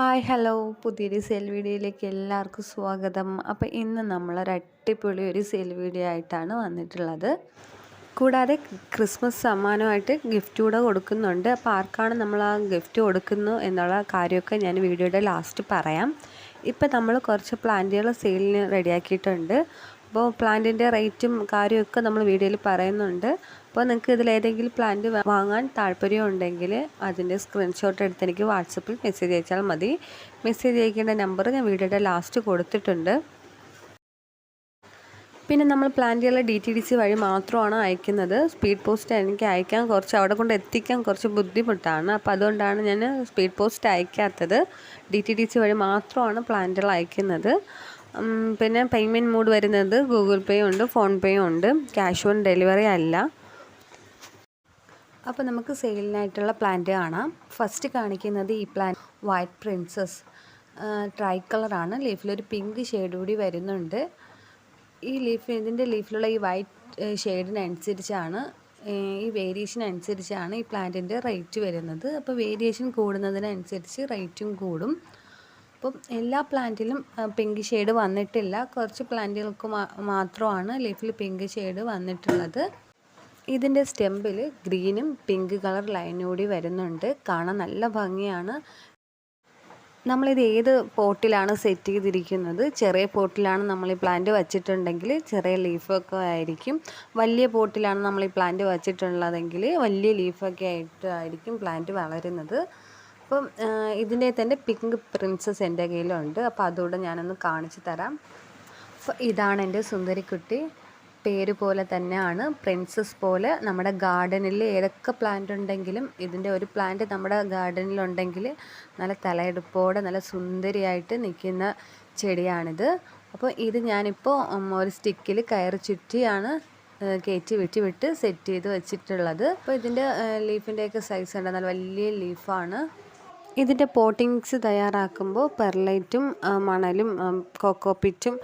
Hi hello. പുതിയൊരു cell വീഡിയോയിലേക്ക് എല്ലാവർക്കും സ്വാഗതം. അപ്പോൾ ഇന്ന് നമ്മളൊരു അടിപൊളി ഒരു സെൽ വീഡിയോ ആയിട്ടാണ് വന്നിട്ടുള്ളത്. കൂടാതെ ക്രിസ്മസ് സമ്മാനമായിട്ട് ഗിഫ്റ്റ് കൂടെ കൊടുക്കുന്നുണ്ട്. അപ്പോൾ ആർക്കാണ് നമ്മൾ ആ ഗിഫ്റ്റ് കൊടുക്കുന്നു എന്നുള്ള കാര്യമൊക്കെ ഞാൻ വീഡിയോയുടെ ലാസ്റ്റ് പറയാം. ഇപ്പം നമ്മൾ കുറച്ച് പ്ലാന്റുകൾ സെയിലിന് റെഡിയാക്കിയിട്ടുണ്ട് അപ്പോൾ പ്ലാന്റിന്റെ റേറ്റും കാര്യമൊക്കെ നമ്മൾ വീഡിയോയിൽ പറയുന്നുണ്ട്. അപ്പോൾ നിങ്ങൾക്ക് ഇതിലേതെങ്കിലും പ്ലാന്റ് വാങ്ങാൻ താല്പര്യം ഉണ്ടെങ്കിൽ അതിന്റെ സ്ക്രീൻഷോട്ട് എടുത്ത് എനിക്ക് വാട്സപ്പിൽ മെസ്സേജ് അയച്ചാൽ മതി. മെസ്സേജ് അയക്കേണ്ട നമ്പർ ഞാൻ വീഡിയോയുടെ ലാസ്റ്റ് കൊടുത്തിട്ടുണ്ട്. പിന്നെ നമ്മൾ പ്ലാന്റുകളെ ഡി ടി ഡി സി വഴി മാത്രമാണ് അയക്കുന്നത്. സ്പീഡ് പോസ്റ്റ് എനിക്ക് അയക്കാൻ കുറച്ച് അവിടെ കൊണ്ട് എത്തിക്കാൻ കുറച്ച് ബുദ്ധിമുട്ടാണ്. അപ്പോൾ അതുകൊണ്ടാണ് ഞാൻ സ്പീഡ് പോസ്റ്റ് അയക്കാത്തത്. ഡി ടി ഡി സി വഴി മാത്രമാണ് പ്ലാന്റുകൾ അയക്കുന്നത്. പിന്നെ പേയ്മെന്റ് മോഡ് വരുന്നത് ഗൂഗിൾ പേ ഉണ്ട് ഫോൺ പേ ഉണ്ട് ക്യാഷ് ഓൺ ഡെലിവറി അല്ല. അപ്പോൾ നമുക്ക് സെയിലിനായിട്ടുള്ള പ്ലാന്റ് കാണാം. ഫസ്റ്റ് കാണിക്കുന്നത് ഈ പ്ലാൻ വൈറ്റ് പ്രിൻസസ് ട്രൈ കളറാണ് ലീഫിലൊരു പിങ്ക് ഷെയ്ഡ് കൂടി വരുന്നുണ്ട്. ഈ ലീഫ് ഇതിന്റെ ലീഫിലുള്ള ഈ വൈറ്റ് ഷെയ്ഡിനനുസരിച്ചാണ് ഈ വേരിയേഷൻ അനുസരിച്ചാണ് ഈ പ്ലാന്റിന്റെ റേറ്റ് വരുന്നത്. അപ്പോൾ വേരിയേഷൻ കൂടുന്നതിനനുസരിച്ച് റേറ്റും കൂടും. അപ്പം എല്ലാ പ്ലാന്റിലും പിങ്ക് ഷെയ്ഡ് വന്നിട്ടില്ല. കുറച്ച് പ്ലാന്റുകൾക്ക് മാത്രമാണ് ലീഫിൽ പിങ്ക് ഷെയ്ഡ് വന്നിട്ടുള്ളത്. ഇതിന്റെ സ്റ്റെമ്പിൽ ഗ്രീനും പിങ്ക് കളർ ലൈനൂടി വരുന്നുണ്ട്. കാണാൻ നല്ല ഭംഗിയാണ്. നമ്മളിത് ഏത് പോട്ടിലാണ് സെറ്റ് ചെയ്തിരിക്കുന്നത്? ചെറിയ പോട്ടിലാണ് നമ്മൾ ഈ പ്ലാന്റ് വച്ചിട്ടുണ്ടെങ്കിൽ ചെറിയ ലീഫൊക്കെ ആയിരിക്കും. വലിയ പോട്ടിലാണ് നമ്മൾ ഈ പ്ലാന്റ് വച്ചിട്ടുള്ളതെങ്കിൽ വലിയ ലീഫൊക്കെ ആയിട്ടായിരിക്കും പ്ലാന്റ് വളരുന്നത്. അപ്പം ഇതിന്റെ തന്നെ പിങ്ക് പ്രിൻസസ് എന്റെ കയ്യിലുണ്ട്. അപ്പോൾ അതുകൂടെ ഞാനൊന്ന് കാണിച്ചു തരാം. അപ്പോൾ ഇതാണ് എന്റെ സുന്ദരിക്കുട്ടി. പേര് പോലെ തന്നെയാണ്. പ്രിൻസസ് പോലെ നമ്മുടെ ഗാർഡനിൽ ഏതൊക്കെ പ്ലാന്റ് ഉണ്ടെങ്കിലും ഇതിന്റെ ഒരു പ്ലാന്റ് നമ്മുടെ ഗാർഡനിലുണ്ടെങ്കിൽ നല്ല തലയെടുപ്പോടെ നല്ല സുന്ദരിയായിട്ട് നിൽക്കുന്ന ചെടിയാണിത്. അപ്പോൾ ഇത് ഞാനിപ്പോൾ ഒരു സ്റ്റിക്കിൽ കയറി ചുറ്റിയാണ് കയറ്റി വെട്ടി വിട്ട് സെറ്റ് ചെയ്ത് വെച്ചിട്ടുള്ളത്. അപ്പോൾ ഇതിന്റെ ലീഫിന്റെയൊക്കെ സൈസ് ഉണ്ട് നല്ല വലിയ ലീഫാണ്. ഇതിന്റെ പോട്ടിങ്സ് തയ്യാറാക്കുമ്പോൾ പെർലൈറ്റും മണലും കൊക്കോപ്പിറ്റും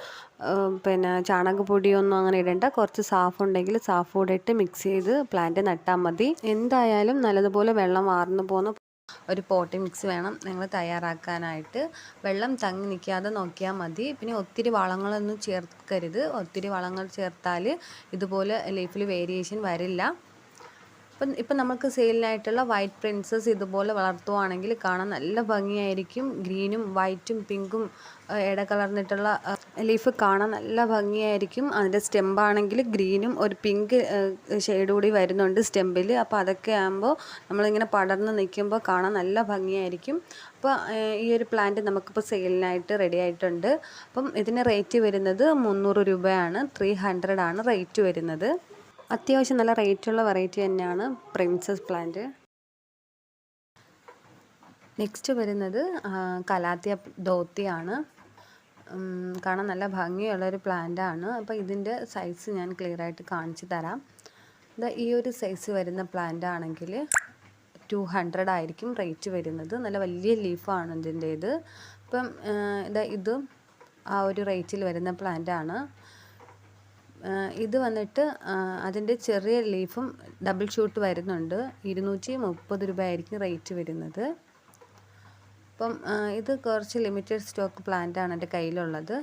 പിന്നെ ചാണകപ്പൊടിയൊന്നും അങ്ങനെ ഇടേണ്ട. കുറച്ച് സാഫ് ഉണ്ടെങ്കിൽ സാഫ് കൂടെ ഇട്ട് മിക്സ് ചെയ്ത് പ്ലാന്റ് നട്ടാൽ മതി. എന്തായാലും നല്ലതുപോലെ വെള്ളം വാർന്നു പോകുന്ന ഒരു പോട്ടി മിക്സ് വേണം നിങ്ങൾ തയ്യാറാക്കാനായിട്ട്. വെള്ളം തങ്ങി നിൽക്കാതെ നോക്കിയാൽ മതി. പിന്നെ ഒത്തിരി വളങ്ങളൊന്നും ചേർക്കരുത്. ഒത്തിരി വളങ്ങൾ ചേർത്താൽ ഇതുപോലെ ലൈഫിൽ വേരിയേഷൻ വരില്ല. ഇപ്പം ഇപ്പം നമുക്ക് സെയിലിനായിട്ടുള്ള വൈറ്റ് പ്രിൻസസ് ഇതുപോലെ വളർത്തുവാണെങ്കിൽ കാണാൻ നല്ല ഭംഗിയായിരിക്കും. ഗ്രീനും വൈറ്റും പിങ്കും ഇട കലർന്നിട്ടുള്ള ലീഫ് കാണാൻ നല്ല ഭംഗിയായിരിക്കും. അതിന്റെ സ്റ്റെമ്പാണെങ്കിൽ ഗ്രീനും ഒരു പിങ്ക് ഷെയ്ഡ് കൂടി വരുന്നുണ്ട് സ്റ്റെമ്പിൽ. അപ്പോൾ അതൊക്കെ ആകുമ്പോൾ നമ്മളിങ്ങനെ പടർന്ന് നിൽക്കുമ്പോൾ കാണാൻ നല്ല ഭംഗിയായിരിക്കും. അപ്പോൾ ഈ ഒരു പ്ലാന്റ് നമുക്കിപ്പോൾ സെയിലിനായിട്ട് റെഡി ആയിട്ടുണ്ട്. അപ്പം ഇതിന് റേറ്റ് വരുന്നത് മുന്നൂറ് രൂപയാണ്. ത്രീ ഹൺഡ്രഡ് ആണ് റേറ്റ് വരുന്നത്. അത്യാവശ്യം നല്ല റേറ്റുള്ള വെറൈറ്റി തന്നെയാണ് പ്രിൻസസ് പ്ലാന്റ്. നെക്സ്റ്റ് വരുന്നത് കലാത്തിയ ധോത്തിയാണ്. കാണാൻ നല്ല ഭംഗിയുള്ളൊരു പ്ലാന്റാണ്. അപ്പോൾ ഇതിന്റെ സൈസ് ഞാൻ ക്ലിയർ ആയിട്ട് കാണിച്ചു തരാം. ഇത് ഈ ഒരു സൈസ് വരുന്ന പ്ലാന്റ് ആണെങ്കിൽ ടു ഹൺഡ്രഡ് ആയിരിക്കും റേറ്റ് വരുന്നത്. നല്ല വലിയ ലീഫാണ് ഇതിന്റെ ഇത് ഇപ്പം ഇതാ ഇതും ആ ഒരു റേറ്റിൽ വരുന്ന പ്ലാന്റ് ആണ് ഇത് വന്നിട്ട് അതിന്റെ ചെറിയ ലീഫും ഡബിൾ ഷൂട്ട് വരുന്നുണ്ട്. ഇരുന്നൂറ്റി മുപ്പത് രൂപ ആയിരിക്കും റേറ്റ് വരുന്നത്. അപ്പം ഇത് കുറച്ച് ലിമിറ്റഡ് സ്റ്റോക്ക് പ്ലാന്റ് ആണ് എന്റെ കയ്യിലുള്ളത്.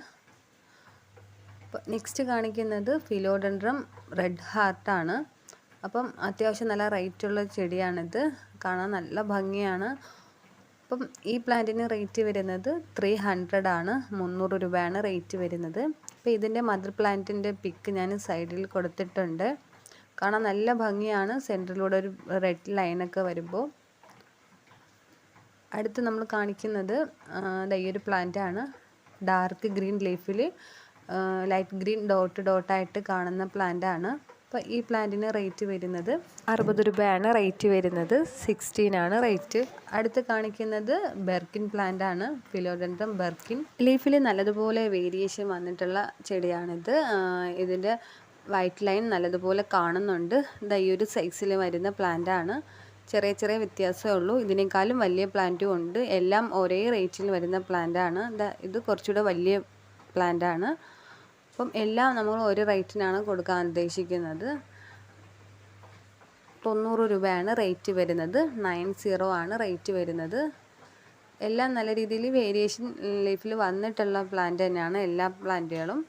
നെക്സ്റ്റ് കാണിക്കുന്നത് ഫിലോഡൻഡ്രം റെഡ് ഹാർട്ടാണ് അപ്പം അത്യാവശ്യം നല്ല റേറ്റുള്ള ചെടിയാണിത്. കാണാൻ നല്ല ഭംഗിയാണ്. അപ്പം ഈ പ്ലാന്റിന് റേറ്റ് വരുന്നത് ത്രീ ഹൺഡ്രഡ് ആണ്. മുന്നൂറ് രൂപയാണ് റേറ്റ് വരുന്നത്. അപ്പോൾ ഇതിന്റെ മദർ പ്ലാന്റിന്റെ പിക്ക് ഞാൻ സൈഡിൽ കൊടുത്തിട്ടുണ്ട്. കാണാൻ നല്ല ഭംഗിയാണ്. സെന്ററിലൂടെ ഒരു റെഡ് ലൈനൊക്കെ വരുമ്പോൾ അടുത്ത് നമ്മൾ കാണിക്കുന്നത് ഈ ഒരു പ്ലാന്റാണ് ഡാർക്ക് ഗ്രീൻ ലീഫിൽ ലൈറ്റ് ഗ്രീൻ ഡോട്ട് ഡോട്ടായിട്ട് കാണുന്ന പ്ലാന്റാണ് അപ്പോൾ ഈ പ്ലാന്റിന് റേറ്റ് വരുന്നത് അറുപത് രൂപയാണ് റേറ്റ് വരുന്നത്. സിക്സ്റ്റീൻ ആണ് റേറ്റ്. അടുത്ത് കാണിക്കുന്നത് ബെർക്കിൻ പ്ലാന്റ് ആണ് ഫിലോഡൻഡ്രം ബെർക്കിൻ. ലീഫിൽ നല്ലതുപോലെ വേരിയേഷൻ വന്നിട്ടുള്ള ചെടിയാണിത്. ഇതിന്റെ വൈറ്റ് ലൈൻ നല്ലതുപോലെ കാണുന്നുണ്ട്. ഇതാ ഈ ഒരു സൈസിൽ വരുന്ന പ്ലാന്റ് ആണ് ചെറിയ ചെറിയ വ്യത്യാസമേ ഉള്ളൂ. ഇതിനേക്കാളും വലിയ പ്ലാന്റും ഉണ്ട്. എല്ലാം ഒരേ റേറ്റിൽ വരുന്ന പ്ലാന്റ് ആണ് ഇത് കുറച്ചുകൂടെ വലിയ പ്ലാന്റ് ആണ് അപ്പം എല്ലാം നമ്മൾ ഒരു റേറ്റിനാണ് കൊടുക്കാൻ ഉദ്ദേശിക്കുന്നത്. തൊണ്ണൂറ് രൂപയാണ് റേറ്റ് വരുന്നത്. നയൻ സീറോ ആണ് റേറ്റ് വരുന്നത്. എല്ലാം നല്ല രീതിയിൽ വേരിയേഷൻ ലൈഫിൽ വന്നിട്ടുള്ള പ്ലാന്റ് തന്നെയാണ് എല്ലാ പ്ലാന്റുകളും.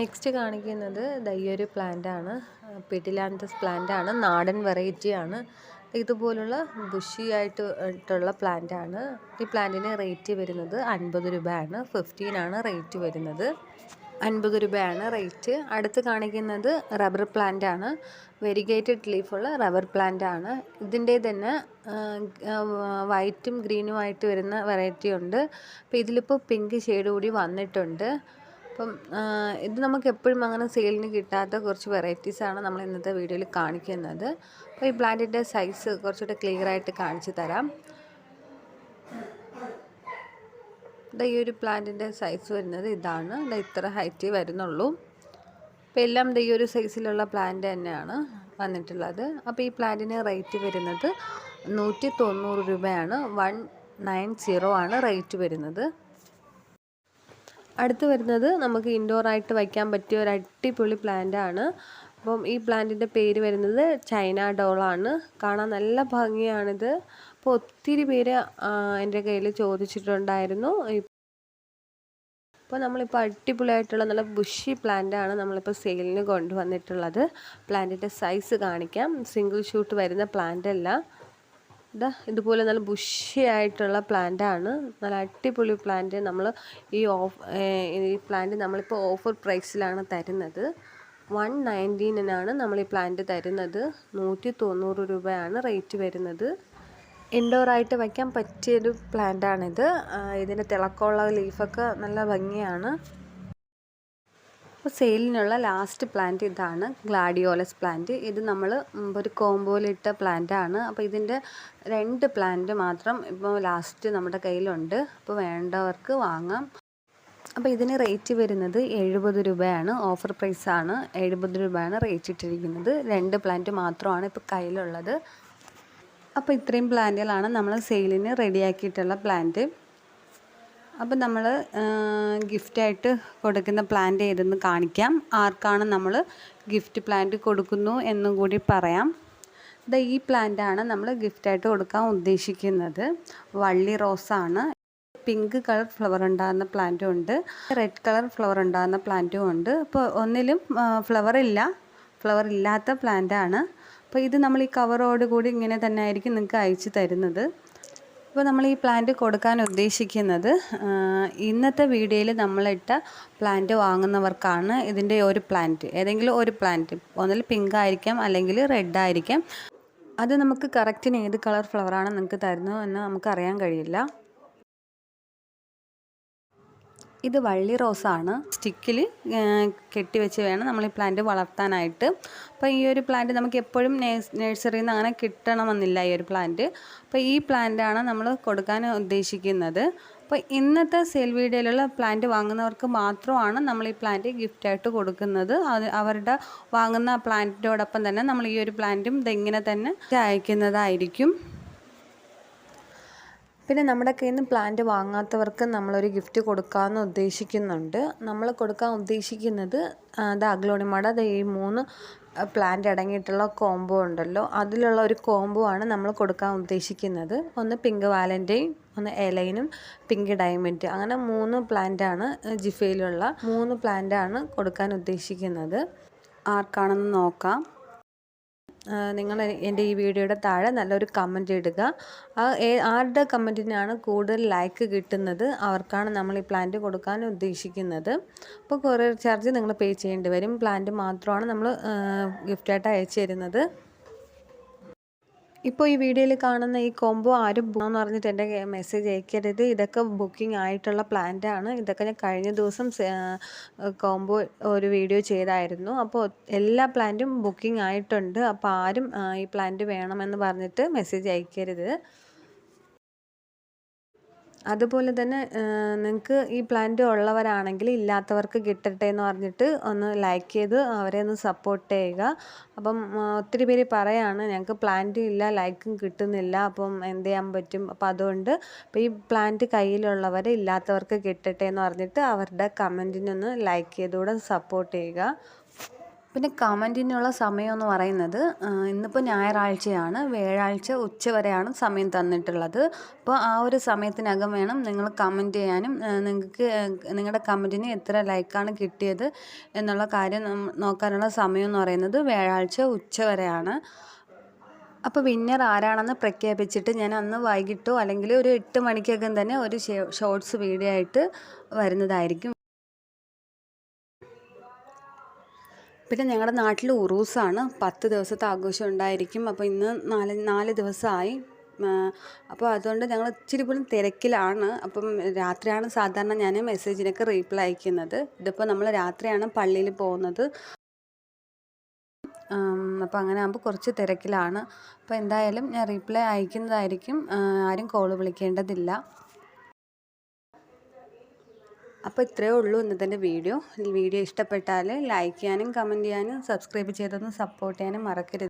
നെക്സ്റ്റ് കാണിക്കുന്നത് ദയ്യൊരു പ്ലാന്റ് ആണ് പിഡിലാന്തസ് പ്ലാന്റ് ആണ് നാടൻ വെറൈറ്റി ആണ് ഇതുപോലുള്ള ബുഷി ആയിട്ട് ഇട്ടുള്ള പ്ലാന്റ് ആണ് ഈ പ്ലാന്റിന് റേറ്റ് വരുന്നത് അൻപത് രൂപയാണ്. ഫിഫ്റ്റീൻ ആണ് റേറ്റ് വരുന്നത്. അൻപത് രൂപയാണ് റേറ്റ്. അടുത്ത് കാണിക്കുന്നത് റബ്ബർ പ്ലാന്റ് ആണ് വെരിഗേറ്റഡ് ലീഫുള്ള റബ്ബർ പ്ലാന്റ് ആണ് ഇതിന്റെ തന്നെ വൈറ്റും ഗ്രീനുമായിട്ട് വരുന്ന വെറൈറ്റി ഉണ്ട് അപ്പോൾ ഇതിലിപ്പോൾ പിങ്ക് ഷെയ്ഡ് കൂടി വന്നിട്ടുണ്ട്. അപ്പം ഇത് നമുക്ക് എപ്പോഴും അങ്ങനെ സെയിലിന് കിട്ടാത്ത കുറച്ച് വെറൈറ്റീസാണ് നമ്മൾ ഇന്നത്തെ വീഡിയോയിൽ കാണിക്കുന്നത്. അപ്പോൾ ഈ പ്ലാന്റിന്റെ സൈസ് കുറച്ചുകൂടെ ക്ലിയർ ആയിട്ട് കാണിച്ചു തരാം. ഈ ഒരു പ്ലാന്റിന്റെ സൈസ് വരുന്നത് ഇതാണ്. ഇതാ ഇത്ര ഹൈറ്റ് വരുന്നുള്ളൂ. അപ്പോൾ എല്ലാം ഈ ഒരു സൈസിലുള്ള പ്ലാന്റ് തന്നെയാണ് വന്നിട്ടുള്ളത്. അപ്പോൾ ഈ പ്ലാന്റിന് റേറ്റ് വരുന്നത് നൂറ്റി തൊണ്ണൂറ് രൂപയാണ്. വൺ നയൻ സീറോ ആണ് റേറ്റ് വരുന്നത്. അടുത്ത് വരുന്നത് നമുക്ക് ഇൻഡോർ ആയിട്ട് വയ്ക്കാൻ പറ്റിയ ഒരു അടിപൊളി പ്ലാന്റ് ആണ്. അപ്പം ഈ പ്ലാന്റിന്റെ പേര് വരുന്നത് ചൈന ഡോളാണ് കാണാൻ നല്ല ഭംഗിയാണിത്. അപ്പോൾ ഒത്തിരി പേര് എന്റെ കയ്യിൽ ചോദിച്ചിട്ടുണ്ടായിരുന്നു. അപ്പോൾ നമ്മളിപ്പോൾ അടിപൊളിയായിട്ടുള്ള നല്ല ബുഷി പ്ലാന്റ് ആണ് നമ്മളിപ്പോൾ സെയിലിന് കൊണ്ടുവന്നിട്ടുള്ളത്. പ്ലാന്റിന്റെ സൈസ് കാണിക്കാം. സിംഗിൾ ഷൂട്ട് വരുന്ന പ്ലാന്റ് അല്ല. ഇതാ ഇതുപോലെ നല്ല ബുഷിയായിട്ടുള്ള പ്ലാന്റ് ആണ്. നല്ല അടിപൊളി പ്ലാന്റ് നമ്മൾ ഈ ഓഫ് ഈ പ്ലാന്റ് നമ്മളിപ്പോൾ ഓഫർ പ്രൈസിലാണ് തരുന്നത്. വൺ നയന്റീനിനാണ് നമ്മൾ ഈ പ്ലാന്റ് തരുന്നത്. നൂറ്റി തൊണ്ണൂറ് രൂപയാണ് റേറ്റ് വരുന്നത്. ഇൻഡോറായിട്ട് വയ്ക്കാൻ പറ്റിയൊരു പ്ലാന്റാണിത് ഇതിന്റെ തിളക്കമുള്ള ലീഫൊക്കെ നല്ല ഭംഗിയാണ്. അപ്പോൾ സെയിലിനുള്ള ലാസ്റ്റ് പ്ലാന്റ് ഇതാണ് ഗ്ലാഡിയോലസ് പ്ലാന്റ്. ഇത് നമ്മൾ ഒരു കോമ്പോയിലിട്ട പ്ലാന്റ് ആണ് അപ്പോൾ ഇതിന്റെ രണ്ട് പ്ലാന്റ് മാത്രം ഇപ്പോൾ ലാസ്റ്റ് നമ്മുടെ കയ്യിലുണ്ട്. അപ്പോൾ വേണ്ടവർക്ക് വാങ്ങാം. അപ്പോൾ ഇതിന് റേറ്റ് വരുന്നത് എഴുപത് രൂപയാണ്. ഓഫർ പ്രൈസാണ് എഴുപത് രൂപയാണ് റേറ്റ് ഇട്ടിരിക്കുന്നത്. രണ്ട് പ്ലാന്റ് മാത്രമാണ് ഇപ്പോൾ കയ്യിലുള്ളത്. അപ്പോൾ ഇത്രയും പ്ലാന്റുകളാണ് നമ്മൾ സെയിലിന് റെഡിയാക്കിയിട്ടുള്ള പ്ലാന്റ്. അപ്പം നമ്മൾ ഗിഫ്റ്റായിട്ട് കൊടുക്കുന്ന പ്ലാന്റ് ഏതെന്ന് കാണിക്കാം. ആർക്കാണ് നമ്മൾ ഗിഫ്റ്റ് പ്ലാന്റ് കൊടുക്കുന്നു എന്നും കൂടി പറയാം. ഇത് ഈ പ്ലാന്റാണ് നമ്മൾ ഗിഫ്റ്റായിട്ട് കൊടുക്കാൻ ഉദ്ദേശിക്കുന്നത്. വള്ളി റോസാണ്. പിങ്ക് കളർ ഫ്ലവർ ഉണ്ടാകുന്ന പ്ലാന്റും ഉണ്ട്. റെഡ് കളർ ഫ്ലവർ ഉണ്ടാകുന്ന പ്ലാന്റും ഉണ്ട്. അപ്പോൾ ഒന്നിലും ഫ്ലവർ ഇല്ല. ഫ്ലവർ ഇല്ലാത്ത പ്ലാന്റാണ്. അപ്പോൾ ഇത് നമ്മൾ ഈ കവറോട് കൂടി ഇങ്ങനെ തന്നെ ആയിരിക്കും നിങ്ങൾക്ക് അയച്ചു തരുന്നത്. അപ്പോൾ നമ്മൾ ഈ പ്ലാന്റ് കൊടുക്കാൻ ഉദ്ദേശിക്കുന്നത് ഇന്നത്തെ വീഡിയോയിൽ നമ്മളിട്ട പ്ലാന്റ് വാങ്ങുന്നവർക്കാണ് ഇതിന്റെ ഒരു പ്ലാന്റ് ഏതെങ്കിലും ഒരു പ്ലാന്റ് ഒന്നിൽ പിങ്ക് ആയിരിക്കാം അല്ലെങ്കിൽ റെഡ് ആയിരിക്കാം. അത് നമുക്ക് കറക്റ്റിന് ഏത് കളർ ഫ്ലവറാണ് നിങ്ങൾക്ക് തരുന്നത് എന്ന് നമുക്ക് അറിയാൻ കഴിയില്ല. ഇത് വള്ളി റോസാണ്. സ്റ്റിക്കിൽ കെട്ടിവെച്ച് വേണം നമ്മൾ ഈ പ്ലാന്റ് വളർത്താനായിട്ട്. അപ്പോൾ ഈ ഒരു പ്ലാന്റ് നമുക്ക് എപ്പോഴും നേഴ്സറിയിൽ നിന്ന് അങ്ങനെ കിട്ടണമെന്നില്ല ഈ ഒരു പ്ലാന്റ്. അപ്പോൾ ഈ പ്ലാന്റാണ് നമ്മൾ കൊടുക്കാൻ ഉദ്ദേശിക്കുന്നത്. അപ്പോൾ ഇന്നത്തെ സെൽ വീഡിയോയിലുള്ള പ്ലാന്റ് വാങ്ങുന്നവർക്ക് മാത്രമാണ് നമ്മൾ ഈ പ്ലാന്റ് ഗിഫ്റ്റായിട്ട് കൊടുക്കുന്നത്. അത് അവരുടെ വാങ്ങുന്ന പ്ലാന്റിനോടൊപ്പം തന്നെ നമ്മൾ ഈ ഒരു പ്ലാന്റും ഇതെങ്ങനെ തന്നെ അയക്കുന്നതായിരിക്കും. പിന്നെ നമ്മുടെ കയ്യിൽ നിന്ന് പ്ലാന്റ് വാങ്ങാത്തവർക്ക് നമ്മളൊരു ഗിഫ്റ്റ് കൊടുക്കാമെന്ന് ഉദ്ദേശിക്കുന്നുണ്ട്. നമ്മൾ കൊടുക്കാൻ ഉദ്ദേശിക്കുന്നത് അത് അഗ്ലോണിമയുടെ അത് ഈ മൂന്ന് പ്ലാന്റ് അടങ്ങിയിട്ടുള്ള കോംബോ ഉണ്ടല്ലോ. അതിലുള്ള ഒരു കോംബോ ആണ് നമ്മൾ കൊടുക്കാൻ ഉദ്ദേശിക്കുന്നത്. ഒന്ന് പിങ്ക് വാലന്റെയും ഒന്ന് എലൈനും പിങ്ക് ഡയമണ്ട് അങ്ങനെ മൂന്ന് പ്ലാന്റാണ് ജിഫയിലുള്ള മൂന്ന് പ്ലാന്റാണ് കൊടുക്കാൻ ഉദ്ദേശിക്കുന്നത്. ആർക്കാണെന്ന് നോക്കാം. നിങ്ങൾ എന്റെ ഈ വീഡിയോയുടെ താഴെ നല്ലൊരു കമന്റ് ഇടുക. ആരുടെ കമന്റിനാണ് കൂടുതൽ ലൈക്ക് കിട്ടുന്നത്? അവർക്കാണ് നമ്മൾ ഈ പ്ലാന്റ് കൊടുക്കാൻ ഉദ്ദേശിക്കുന്നത്. അപ്പോൾ കൊറിയർ ചാർജ് നിങ്ങൾ പേ ചെയ്യേണ്ടി വരും. പ്ലാന്റ് മാത്രമാണ് നമ്മൾ ഗിഫ്റ്റായിട്ട് അയച്ചു തരുന്നത്. ഇപ്പോൾ ഈ വീഡിയോയിൽ കാണുന്ന ഈ കോംബോ ആരും എന്ന് പറഞ്ഞിട്ട് എന്റെ മെസ്സേജ് അയക്കരുത്. ഇതൊക്കെ ബുക്കിംഗ് ആയിട്ടുള്ള പ്ലാന്റാണ് ഇതൊക്കെ ഞാൻ കഴിഞ്ഞ ദിവസം കോംബോ ഒരു വീഡിയോ ചെയ്തായിരുന്നു. അപ്പോൾ എല്ലാ പ്ലാന്റും ബുക്കിംഗ് ആയിട്ടുണ്ട്. അപ്പോൾ ആരും ഈ പ്ലാന്റ് വേണമെന്ന് പറഞ്ഞിട്ട് മെസ്സേജ് അയക്കരുത്. അതുപോലെ തന്നെ നിങ്ങൾക്ക് ഈ പ്ലാന്റ് ഉള്ളവരാണെങ്കിൽ ഇല്ലാത്തവർക്ക് കിട്ടട്ടെ എന്ന് പറഞ്ഞിട്ട് ഒന്ന് ലൈക്ക് ചെയ്ത് അവരെ ഒന്ന് സപ്പോർട്ട് ചെയ്യുക. അപ്പം ഒത്തിരി പേര് പറയാണ് ഞങ്ങൾക്ക് പ്ലാന്റ് ഇല്ല ലൈക്കും കിട്ടുന്നില്ല. അപ്പം എന്ത് ചെയ്യാൻ പറ്റും? അപ്പം അതുകൊണ്ട് ഈ പ്ലാന്റ് കയ്യിലുള്ളവർ ഇല്ലാത്തവർക്ക് കിട്ടട്ടെ എന്ന് പറഞ്ഞിട്ട് അവരുടെ കമന്റിനൊന്ന് ലൈക്ക് ചെയ്തുകൂടെ സപ്പോർട്ട് ചെയ്യുക. പിന്നെ കമന്റിനുള്ള സമയം എന്ന് പറയുന്നത് ഇന്നിപ്പോൾ ഞായറാഴ്ചയാണ്. വ്യാഴാഴ്ച ഉച്ച വരെയാണ് സമയം തന്നിട്ടുള്ളത്. അപ്പോൾ ആ ഒരു സമയത്തിനകം വേണം നിങ്ങൾ കമന്റ് ചെയ്യാനും നിങ്ങൾക്ക് നിങ്ങളുടെ കമന്റിന് എത്ര ലൈക്കാണ് കിട്ടിയത് എന്നുള്ള കാര്യം നോക്കാനുള്ള സമയം എന്ന് പറയുന്നത് വ്യാഴാഴ്ച ഉച്ച വരെയാണ് അപ്പോൾ വിന്നർ ആരാണെന്ന് പ്രഖ്യാപിച്ചിട്ട് ഞാൻ അന്ന് വൈകിട്ടോ അല്ലെങ്കിൽ ഒരു എട്ട് മണിക്കകം തന്നെ ഒരു ഷോർട്സ് വീഡിയോ ആയിട്ട് വരുന്നതായിരിക്കും. പിന്നെ ഞങ്ങളുടെ നാട്ടിൽ ഉറൂസാണ്. പത്ത് ദിവസത്തെ ആഘോഷം ഉണ്ടായിരിക്കും. അപ്പോൾ ഇന്ന് നാല് നാല് ദിവസമായി അപ്പോൾ അതുകൊണ്ട് ഞങ്ങൾ ഇച്ചിരി പോലും തിരക്കിലാണ്. അപ്പം രാത്രിയാണ് സാധാരണ ഞാൻ മെസ്സേജിനൊക്കെ റീപ്ലൈ അയക്കുന്നത്. ഇതിപ്പോൾ നമ്മൾ രാത്രിയാണ് പള്ളിയിൽ പോകുന്നത്. അപ്പോൾ അങ്ങനെ ആകുമ്പോൾ കുറച്ച് തിരക്കിലാണ്. അപ്പോൾ എന്തായാലും ഞാൻ റീപ്ലൈ അയക്കുന്നതായിരിക്കും. ആരും കോൾ വിളിക്കേണ്ടതില്ല. അപ്പോൾ ഇത്രയേ ഉള്ളൂ ഇന്നത്തെ വീഡിയോ. വീഡിയോ ഇഷ്ടപ്പെട്ടാൽ ലൈക്ക് ചെയ്യാനും കമന്റ് ചെയ്യാനും സബ്സ്ക്രൈബ് ചെയ്തൊന്ന് സപ്പോർട്ട് ചെയ്യാനും മറക്കരുത്.